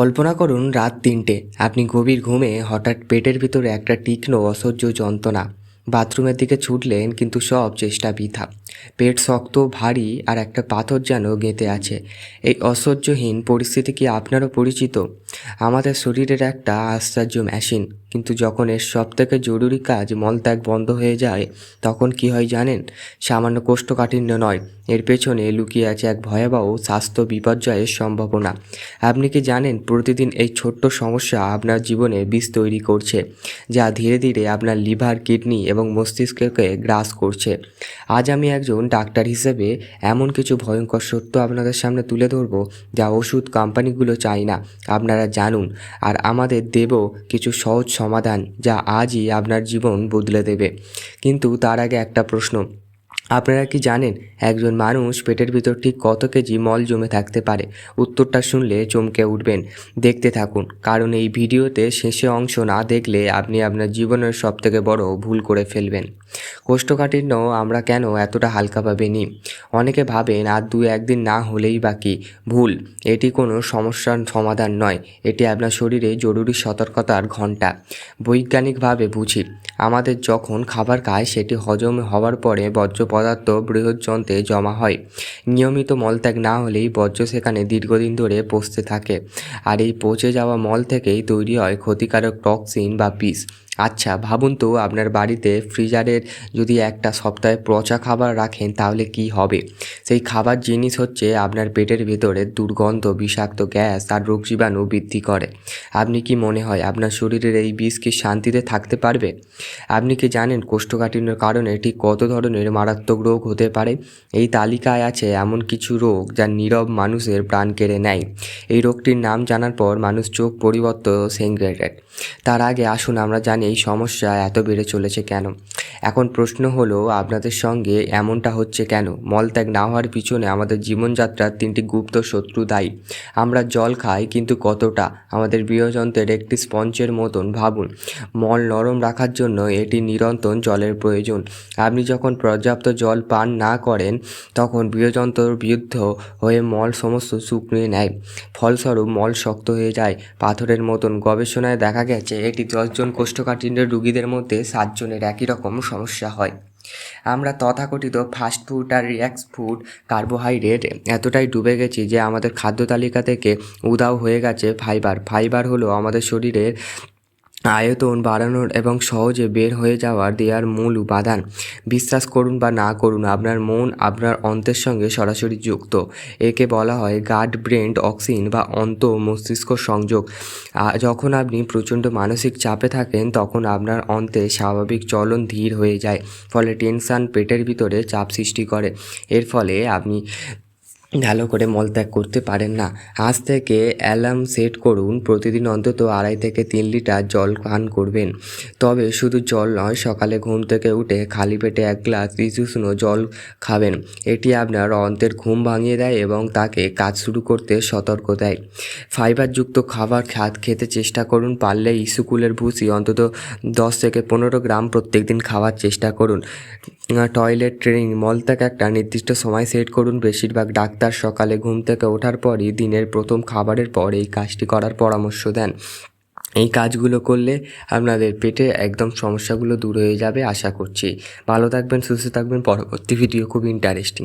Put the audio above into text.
কল্পনা করুন রাত তিনটে। আপনি গভীর ঘুমে হঠাৎ পেটের ভিতরে একটা তীক্ষ্ণ অসহ্য যন্ত্রণা। বাথরুমের দিকে ছুটলেন কিন্তু সব চেষ্টা বৃথা। পেট শক্ত, ভারী আর একটা পাথর যেন গেঁথে আছে। এই অসহ্যহীন পরিস্থিতি কি আপনারও পরিচিত? আমাদের শরীরের একটা আশ্চর্য মেশিন কিন্তু যখন এর সব থেকে জরুরি কাজ মলত্যাগ বন্ধ হয়ে যায়, তখন কি হয় জানেন? সামান্য কোষ্ঠকাঠিন্য নয়, এর পেছনে লুকিয়ে আছে এক ভয়াবহ স্বাস্থ্য বিপর্যয়ের সম্ভাবনা। আপনি কি জানেন প্রতিদিন এই ছোট্ট সমস্যা আপনার জীবনে বিষ তৈরি করছে, যা ধীরে ধীরে আপনার লিভার, কিডনি এবং মস্তিষ্ককে গ্রাস করছে? আজ আমি একজন ডাক্তার হিসেবে এমন কিছু ভয়ঙ্কর সত্য আপনাদের সামনে তুলে ধরব, যা ওষুধ কোম্পানিগুলো চায় না। আপনারা জানুন আর আমাদের দেব কিছু সহজ সমাধান যা আজই আপনার জীবন বদলে দেবে। কিন্তু তার আগে একটা প্রশ্ন। আপনারা কি জানেন, একজন মানুষ পেটের ভিতর ঠিক কত কেজি মল জমে থাকতে পারে? উত্তরটা শুনলে চমকে উঠবেন। দেখতে থাকুন, কারণ এই ভিডিওতে শেষে অংশ না দেখলে আপনি আপনার জীবনের সবথেকে বড় ভুল করে ফেলবেন। কোষ্ঠকাঠিন্য আমরা কেন এতটা হালকাভাবে নিই? অনেকে ভাবেন আর দু একদিন না হলেই বাকি ভুল? এটি কোনো সমস্যার সমাধান নয়, এটি আপনার শরীরে জরুরি সতর্কতার ঘণ্টা বৈজ্ঞানিকভাবে বুঝি, আমাদের যখন খাবার খায় সেটি হজম হওয়ার পরে বর্জ্য পদার্থ বৃহৎ যন্ত্রে জমা হয়। নিয়মিত মলত্যাগ না হলেই বর্জ্য সেখানে দীর্ঘদিন ধরে পচতে থাকে। আর এই পচে যাওয়া মল থেকেই তৈরি হয় ক্ষতিকারক টক্সিন বা বিষ। আচ্ছা ভাবুন তো আপনার বাড়িতে ফ্রিজারের যদি একটা সপ্তাহে পচা খাবার রাখেন তাহলে কি হবে? সেই খাবার জিনিস হচ্ছে আপনার পেটের ভেতরে দুর্গন্ধ, বিষাক্ত গ্যাস আর রোগ জীবাণু বৃদ্ধি করে। আপনি কি মনে হয় আপনার শরীরের এই বিষ কি শান্তিতে থাকতে পারবে? আপনি কি জানেন কোষ্ঠকাঠিন্যের কারণে ঠিক কত ধরনের মারাত্মক রোগ হতে পারে? এই তালিকায় আছে এমন কিছু রোগ যা নীরব মানুষের প্রাণ কেড়ে নেয়। এই রোগটির নাম জানার পর মানুষ চোখ পরিবর্তন সেংগ্রেটেড তার আগে আসুন আমরা জানি এই সমস্যা এত বেড়ে চলেছে কেন? এখন প্রশ্ন হলো, আপনাদের সঙ্গে এমনটা হচ্ছে কেন? মলত্যাগ না হওয়ার পিছনে আমাদের জীবনযাত্রার তিনটি গুপ্ত শত্রু দায়ী। আমরা জল খাই, কিন্তু কতটা? আমাদের বৃহযন্ত্রের একটি স্পঞ্জের মতন, ভাবুন। মল নরম রাখার জন্য এটি নিরন্তর জলের প্রয়োজন। আপনি যখন পর্যাপ্ত জল পান না করেন, তখন বৃহযন্ত্র বিরুদ্ধ হয়ে মল সমস্ত শুকনিয়ে নেয়। ফলস্বরূপ মল শক্ত হয়ে যায়। পাথরের মতন গবেষণায় দেখা গেছে, এটি দশজন কোষ্ঠকাঠিন্যের রুগীদের মধ্যে সাতজনের একই রকম সমস্যা হয়। আমরা তথাকথিত ফাস্ট ফুড আর রিয়াক্স ফুড কার্বোহাইড্রেট এতটাই ডুবে গেছি যে আমাদের খাদ্য তালিকা থেকে উদাও হয়ে গেছে ফাইবার ফাইবার হলো আমাদের শরীরের আয়তন বাড়ানোর এবং সহজে বের হয়ে যাওয়ার দেওয়ার মূল উপাদান। বিশ্বাস করুন বা না করুন, আপনার মন আপনার অন্তের সঙ্গে সরাসরি যুক্ত। একে বলা হয় গাড ব্রেন অক্সিন বা অন্ত মস্তিষ্ক সংযোগ। যখন আপনি প্রচণ্ড মানসিক চাপে থাকেন, তখন আপনার অন্তে স্বাভাবিক চলন ধীর হয়ে যায়, ফলে টেনশন পেটের ভিতরে চাপ সৃষ্টি করে। এর ফলে আপনি ভালো করে মলত্যাগ করতে পারেন না। আজ থেকে অ্যালার্ম সেট করুন। প্রতিদিন অন্তত আড়াই থেকে তিন লিটার জল পান করবেন। তবে শুধু জল নয়, সকালে ঘুম থেকে উঠে খালি পেটে এক গ্লাস উষ্ণ জল খাবেন। এটি আপনার অন্তের ঘুম ভাঙিয়ে দেয় এবং তাকে কাজ শুরু করতে সতর্ক দেয়। ফাইবারযুক্ত খাবার খাত খেতে চেষ্টা করুন। পারলে ইস্কুলের ভুসি অন্তত দশ থেকে পনেরো গ্রাম প্রত্যেকদিন খাওয়ার চেষ্টা করুন। টয়লেট, ট্রেনিং, মল মলত্যাগ একটা নির্দিষ্ট সময় সেট করুন। বেশিরভাগ ডাক্তার সকালে ঘুম থেকে ওঠার পরই দিনের প্রথম খাবারের পর এই কাজটি করার পরামর্শ দেন। এই কাজগুলো করলে আপনাদের পেটে একদম সমস্যাগুলো দূর হয়ে যাবে, আশা করছি। ভালো থাকবেন, সুস্থ থাকবেন। পরবর্তী ভিডিও খুব ইন্টারেস্টিং